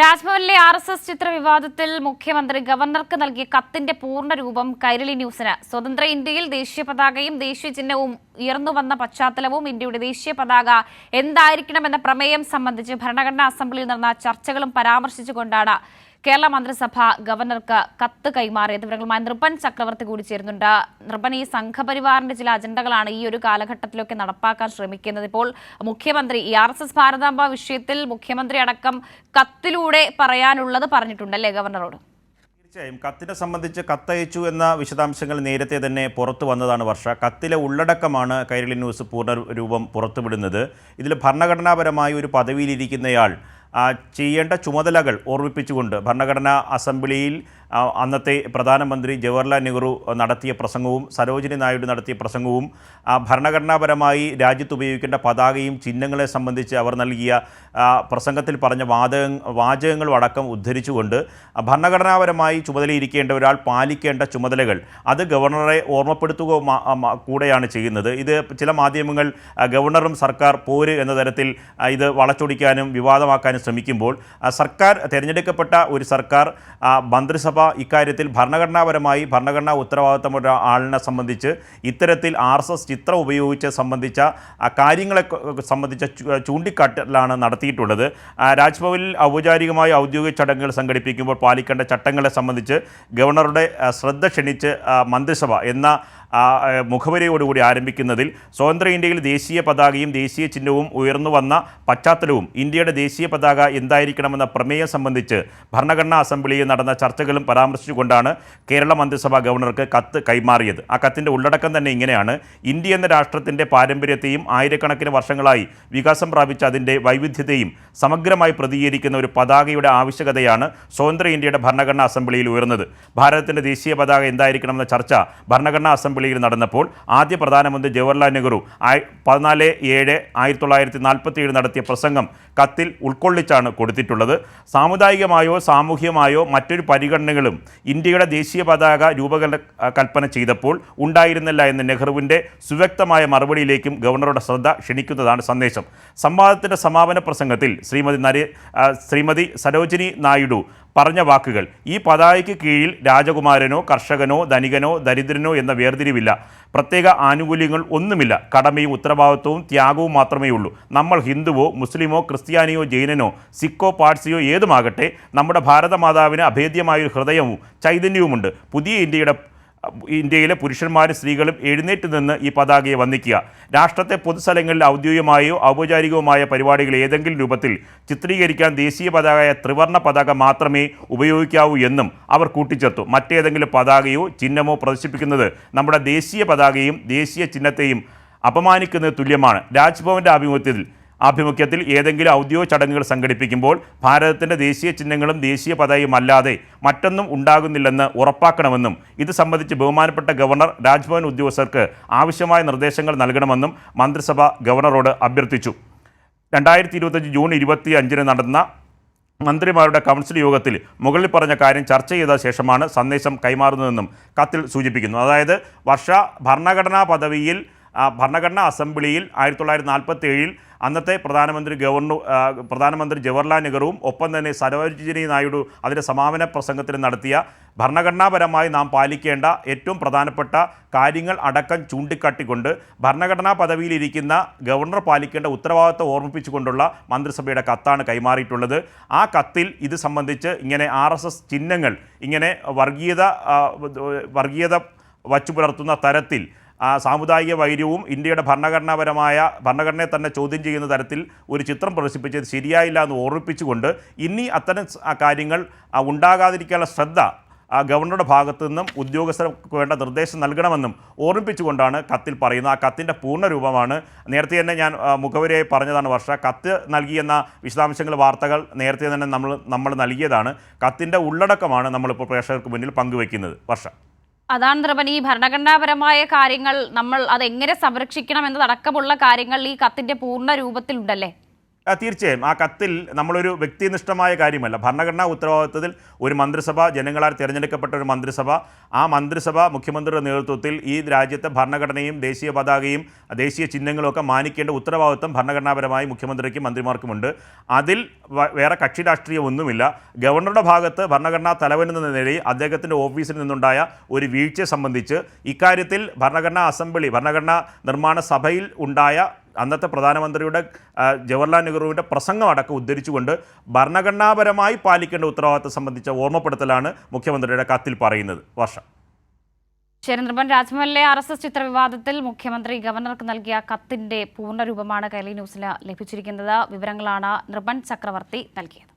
രാജ്ഭവനിലെ R S S ചിത്ര വിവാദത്തിൽ മുഖ്യമന്ത്രി ഗവർണർക്ക് നൽകിയ കത്തിന്റെ പൂർണരൂപം കൈരളി ന്യൂസിന്. സ്വതന്ത്ര ഇന്ത്യയിൽ ദേശീയ പതാകയും ദേശീയ ചിഹ്നവും ഉയർന്നുവന്ന പശ്ചാത്തലവും ഇന്ത്യയുടെ ദേശീയ പതാക എന്തായിരിക്കണമെന്ന പ്രമേയം സംബന്ധിച്ച് ഭരണഘടനാ അസംബ്ലിയിൽ നടന്ന ചർച്ചകളും പരാമർശിച്ചുകൊണ്ടാണ് കേരള മന്ത്രിസഭ ഗവർണർക്ക് കത്ത് കൈമാറിയത് വിവരങ്ങളുമായി നൃപൻ ചക്രവർത്തി കൂടി ചേരുന്നുണ്ട്. നൃപൻ ഈ സംഘപരിവാറിന്റെ ചില അജണ്ടകളാണ് ഈ ഒരു കാലഘട്ടത്തിലൊക്കെ നടപ്പാക്കാൻ ശ്രമിക്കുന്നത്. ഇപ്പോൾ മുഖ്യമന്ത്രി ഈ ആർ എസ് എസ് ഭാരതാംബ വിഷയത്തിൽ മുഖ്യമന്ത്രി അടക്കം കത്തിലൂടെ പറയാനുള്ളത് പറഞ്ഞിട്ടുണ്ടല്ലേ ഗവർണറോട്? തീർച്ചയായും കത്തിനെ സംബന്ധിച്ച് കത്തയച്ചു എന്ന വിശദാംശങ്ങൾ നേരത്തെ തന്നെ പുറത്തു വന്നതാണ് വർഷ. കത്തിലെ ഉള്ളടക്കമാണ് കൈരളി ന്യൂസ് പൂർണ രൂപം പുറത്തുവിടുന്നത്. ഇതിൽ ഭരണഘടനാപരമായി ഒരു പദവിയിലിരിക്കുന്നയാൾ ചെയ്യേണ്ട ചുമതലകൾ ഓർമ്മിപ്പിച്ചുകൊണ്ട് ഭരണഘടനാ അസംബ്ലിയിൽ അന്നത്തെ പ്രധാനമന്ത്രി ജവഹർലാൽ നെഹ്റു നടത്തിയ പ്രസംഗവും സരോജിനി നായിഡു നടത്തിയ പ്രസംഗവും ഭരണഘടനാപരമായി രാജ്യത്ത് ഉപയോഗിക്കേണ്ട പതാകയും ചിഹ്നങ്ങളെ സംബന്ധിച്ച് അവർ നൽകിയ പ്രസംഗത്തിൽ പറഞ്ഞ വാചക വാചകങ്ങളും അടക്കം ഉദ്ധരിച്ചുകൊണ്ട് ഭരണഘടനാപരമായി ചുമതലയിരിക്കേണ്ട ഒരാൾ പാലിക്കേണ്ട ചുമതലകൾ അത് ഗവർണറെ ഓർമ്മപ്പെടുത്തുക കൂടെയാണ് ചെയ്യുന്നത്. ഇത് ചില മാധ്യമങ്ങൾ ഗവർണറും സർക്കാർ പോര് എന്ന തരത്തിൽ ഇത് വളച്ചൊടിക്കാനും വിവാദമാക്കാനും ശ്രമിക്കുമ്പോൾ സർക്കാർ തിരഞ്ഞെടുക്കപ്പെട്ട ഒരു സർക്കാർ മന്ത്രിസഭ ഇക്കാര്യത്തിൽ ഭരണഘടനാപരമായി ഭരണഘടനാ ഉത്തരവാദിത്തമുള്ള ആളിനെ സംബന്ധിച്ച് ഇത്തരത്തിൽ ആർ എസ് എസ് ചിത്രം ഉപയോഗിച്ച് സംബന്ധിച്ച കാര്യങ്ങളെ സംബന്ധിച്ച ചൂണ്ടിക്കാട്ടലാണ് നടത്തിയിട്ടുള്ളത്. രാജ്ഭവനിൽ ഔപചാരികമായി ഔദ്യോഗിക ചടങ്ങുകൾ സംഘടിപ്പിക്കുമ്പോൾ പാലിക്കേണ്ട ചട്ടങ്ങളെ സംബന്ധിച്ച് ഗവർണറുടെ ശ്രദ്ധ ക്ഷണിച്ച് മന്ത്രിസഭ എന്ന മുഖവരയോടുകൂടി ആരംഭിക്കുന്നതിൽ സ്വതന്ത്ര ഇന്ത്യയിൽ ദേശീയ പതാകയും ദേശീയ ചിഹ്നവും ഉയർന്നു വന്ന പശ്ചാത്തലവും ഇന്ത്യയുടെ ദേശീയ പതാക എന്തായിരിക്കണമെന്ന പ്രമേയം സംബന്ധിച്ച് ഭരണഘടനാ അസംബ്ലിയിൽ നടന്ന ചർച്ചകളും പരാമർശിച്ചുകൊണ്ടാണ് കേരള മന്ത്രിസഭ ഗവർണർക്ക് കത്ത് കൈമാറിയത്. ആ കത്തിന്റെ ഉള്ളടക്കം തന്നെ ഇങ്ങനെയാണ്. ഇന്ത്യ എന്ന രാഷ്ട്രത്തിന്റെ പാരമ്പര്യത്തെയും ആയിരക്കണക്കിന് വർഷങ്ങളായി വികാസം പ്രാപിച്ച അതിന്റെ വൈവിധ്യതയും സമഗ്രമായി പ്രതികരിക്കുന്ന ഒരു പതാകയുടെ ആവശ്യകതയാണ് സ്വതന്ത്ര ഇന്ത്യയുടെ ഭരണഘടനാ അസംബ്ലിയിൽ ഉയർന്നത്. ഭാരതത്തിന്റെ ദേശീയ പതാക എന്തായിരിക്കണമെന്ന ചർച്ച ഭരണഘടനാ അസംബ്ലിയിൽ നടന്നപ്പോൾ ആദ്യ പ്രധാനമന്ത്രി ജവഹർലാൽ നെഹ്റു പതിനാല് ഏഴ് ആയിരത്തി തൊള്ളായിരത്തി നാൽപ്പത്തി ഏഴ് നടത്തിയ പ്രസംഗം കത്തിൽ ഉൾക്കൊള്ളിച്ചാണ് കൊടുത്തിട്ടുള്ളത്. സാമുദായികമായോ സാമൂഹ്യമായോ മറ്റൊരു പരിഗണനകളും ഇന്ത്യയുടെ ദേശീയ പതാക രൂപകൽപ്പന കൽപ്പന ചെയ്തപ്പോൾ ഉണ്ടായിരുന്നില്ല എന്ന നെഹ്റുവിന്റെ സുവ്യക്തമായ മറുപടിയിലേക്കും ഗവർണറുടെ ശ്രദ്ധ ക്ഷണിക്കുന്നതാണ് സന്ദേശം. സംവാദത്തിന്റെ സമാപന പ്രസംഗത്തിൽ ശ്രീമതി നരേ ശ്രീമതി സരോജിനി നായിഡു പറഞ്ഞ വാക്കുകൾ. ഈ പതാകയ്ക്ക് കീഴിൽ രാജകുമാരനോ കർഷകനോ ധനികനോ ദരിദ്രനോ എന്ന വേർതിരിവില്ല. പ്രത്യേക ആനുകൂല്യങ്ങൾ ഒന്നുമില്ല. കടമയും ഉത്തരവാദിത്വവും ത്യാഗവും മാത്രമേ ഉള്ളൂ. നമ്മൾ ഹിന്ദുവോ മുസ്ലിമോ ക്രിസ്ത്യാനിയോ ജൈനനോ സിക്കോ പാഴ്സിയോ ഏതുമാകട്ടെ നമ്മുടെ ഭാരതമാതാവിന് അഭേദ്യമായൊരു ഹൃദയവും ചൈതന്യവുമുണ്ട്. പുതിയ ഇന്ത്യയുടെ ഇന്ത്യയിലെ പുരുഷന്മാരും സ്ത്രീകളും എഴുന്നേറ്റ് നിന്ന് ഈ പതാകയെ വന്ദിക്കുക. രാഷ്ട്രത്തെ പൊതുസ്ഥലങ്ങളിൽ ഔദ്യോഗികമായോ ഔപചാരികവുമായ പരിപാടികൾ ഏതെങ്കിലും രൂപത്തിൽ ചിത്രീകരിക്കാൻ ദേശീയ പതാകയായ ത്രിവർണ പതാക മാത്രമേ ഉപയോഗിക്കാവൂ എന്നും അവർ കൂട്ടിച്ചേർത്തു. മറ്റേതെങ്കിലും പതാകയോ ചിഹ്നമോ പ്രദർശിപ്പിക്കുന്നത് നമ്മുടെ ദേശീയ പതാകയും ദേശീയ ചിഹ്നത്തെയും അപമാനിക്കുന്നത് തുല്യമാണ്. രാജ്ഭവന്റെ ആഭിമുഖ്യത്തിൽ ആഭിമുഖ്യത്തിൽ ഏതെങ്കിലും ഔദ്യോഗിക ചടങ്ങുകൾ സംഘടിപ്പിക്കുമ്പോൾ ഭാരതത്തിന്റെ ദേശീയ ചിഹ്നങ്ങളും ദേശീയ പതാകയും അല്ലാതെ മറ്റൊന്നും ഉണ്ടാകുന്നില്ലെന്ന് ഉറപ്പാക്കണമെന്നും ഇത് സംബന്ധിച്ച് ബഹുമാനപ്പെട്ട ഗവർണർ രാജ്ഭവൻ ഉദ്യോഗസ്ഥർക്ക് ആവശ്യമായ നിർദ്ദേശങ്ങൾ നൽകണമെന്നും മന്ത്രിസഭ ഗവർണറോട് അഭ്യർത്ഥിച്ചു. രണ്ടായിരത്തി ഇരുപത്തഞ്ച് ജൂൺ ഇരുപത്തി അഞ്ചിന് നടന്ന മന്ത്രിമാരുടെ കൗൺസിൽ യോഗത്തിൽ മുകളിൽ പറഞ്ഞ കാര്യം ചർച്ച ചെയ്ത ശേഷമാണ് സന്ദേശം കൈമാറുന്നതെന്നും കത്തിൽ സൂചിപ്പിക്കുന്നു. അതായത് വർഷ ഭരണഘടനാ പദവിയിൽ ആ, ഭരണഘടനാ അസംബ്ലിയിൽ ആയിരത്തി തൊള്ളായിരത്തി നാൽപ്പത്തി ഏഴിൽ അന്നത്തെ പ്രധാനമന്ത്രി ഗവർണർ പ്രധാനമന്ത്രി ജവഹർലാൽ നെഹ്റുവും ഒപ്പം തന്നെ സരോജിനി നായിഡു അതിന്റെ സമാപന പ്രസംഗത്തിൽ നടത്തിയ ഭരണഘടനാപരമായി നാം പാലിക്കേണ്ട ഏറ്റവും പ്രധാനപ്പെട്ട കാര്യങ്ങൾ അടക്കം ചൂണ്ടിക്കാട്ടിക്കൊണ്ട് ഭരണഘടനാ പദവിയിലിരിക്കുന്ന ഗവർണർ പാലിക്കേണ്ട ഉത്തരവാദിത്വം ഓർമ്മിപ്പിച്ചുകൊണ്ടുള്ള മന്ത്രിസഭയുടെ കത്താണ് കൈമാറിയിട്ടുള്ളത്. ആ കത്തിൽ ഇത് സംബന്ധിച്ച് ഇങ്ങനെ ആർ ചിഹ്നങ്ങൾ ഇങ്ങനെ വർഗീയത വർഗീയത വച്ചു പുലർത്തുന്ന തരത്തിൽ ആ, സാമുദായിക വൈര്യവും ഇന്ത്യയുടെ ഭരണഘടനാപരമായ ഭരണഘടനയെ തന്നെ ചോദ്യം ചെയ്യുന്ന തരത്തിൽ ഒരു ചിത്രം പ്രദർശിപ്പിച്ചത് ശരിയായില്ല എന്ന് ഓർമ്മിപ്പിച്ചുകൊണ്ട് ഇനി അത്തരം കാര്യങ്ങൾ ഉണ്ടാകാതിരിക്കാനുള്ള ശ്രദ്ധ ആ, ഗവർണറുടെ ഭാഗത്തു നിന്നും ഉദ്യോഗസ്ഥർക്ക് വേണ്ട നിർദ്ദേശം നൽകണമെന്നും ഓർമ്മിപ്പിച്ചുകൊണ്ടാണ് കത്തിൽ പറയുന്നത്. ആ കത്തിന്റെ പൂർണ രൂപമാണ് നേരത്തെ തന്നെ ഞാൻ മുഖവരിയായി പറഞ്ഞതാണ് വർഷ. കത്ത് നൽകിയെന്ന വിശദാംശങ്ങൾ വാർത്തകൾ നേരത്തെ തന്നെ നമ്മൾ നമ്മൾ നൽകിയതാണ്. കത്തിന്റെ ഉള്ളടക്കമാണ് നമ്മളിപ്പോൾ പ്രേക്ഷകർക്ക് മുന്നിൽ പങ്കുവയ്ക്കുന്നത് വർഷ. അതാണ് ദ്രവൻ ഈ ഭരണഘടനാപരമായ കാര്യങ്ങൾ നമ്മൾ അതെങ്ങനെ സംരക്ഷിക്കണം എന്നതടക്കമുള്ള കാര്യങ്ങൾ ഈ കത്തിന്റെ പൂർണ രൂപത്തിലുണ്ടല്ലേ? തീർച്ചയായും. ആ കത്തിൽ നമ്മളൊരു വ്യക്തിനിഷ്ഠമായ കാര്യമല്ല. ഭരണഘടനാ ഉത്തരവാദിത്വത്തിൽ ഒരു മന്ത്രിസഭ ജനങ്ങളാൽ തിരഞ്ഞെടുക്കപ്പെട്ട ഒരു മന്ത്രിസഭ ആ മന്ത്രിസഭ മുഖ്യമന്ത്രിയുടെ നേതൃത്വത്തിൽ ഈ രാജ്യത്തെ ഭരണഘടനയും ദേശീയ പതാകയും ദേശീയ ചിഹ്നങ്ങളും ഒക്കെ മാനിക്കേണ്ട ഉത്തരവാദിത്വം ഭരണഘടനാപരമായി മുഖ്യമന്ത്രിക്കും മന്ത്രിമാർക്കുമുണ്ട്. അതിൽ വേറെ കക്ഷി രാഷ്ട്രീയമൊന്നുമില്ല ഗവർണറുടെ ഭാഗത്ത് ഭരണഘടനാ തലവൻ എന്ന നിലയിൽ അദ്ദേഹത്തിന്റെ ഓഫീസിൽ നിന്നുണ്ടായ ഒരു വീഴ്ച സംബന്ധിച്ച് ഇക്കാര്യത്തിൽ ഭരണഘടനാ അസംബ്ലി ഭരണഘടനാ നിർമ്മാണ സഭയിൽ ഉണ്ടായ അന്നത്തെ പ്രധാനമന്ത്രിയുടെ ജവഹർലാൽ നെഹ്റുവിന്റെ പ്രസംഗം അടക്കം ഉദ്ധരിച്ചുകൊണ്ട് ഭരണഘടനാപരമായി പാലിക്കേണ്ട ഉത്തരവാദിത്തം സംബന്ധിച്ച ഓർമ്മപ്പെടുത്തലാണ് മുഖ്യമന്ത്രിയുടെ കത്തിൽ പറയുന്നത്. വർഷം. ശരി നിർമ്മൻ രാജ്മഹലിലെ ആർ എസ് എസ് ചിത്രവിവാദത്തിൽ മുഖ്യമന്ത്രി ഗവർണർക്ക് നൽകിയ കത്തിന്റെ പൂർണരൂപമാണ് കൈലി ന്യൂസിന് ലഭിച്ചിരിക്കുന്നത്. വിവരങ്ങളാണ് നൃപൻ ചക്രവർത്തി നൽകിയത്.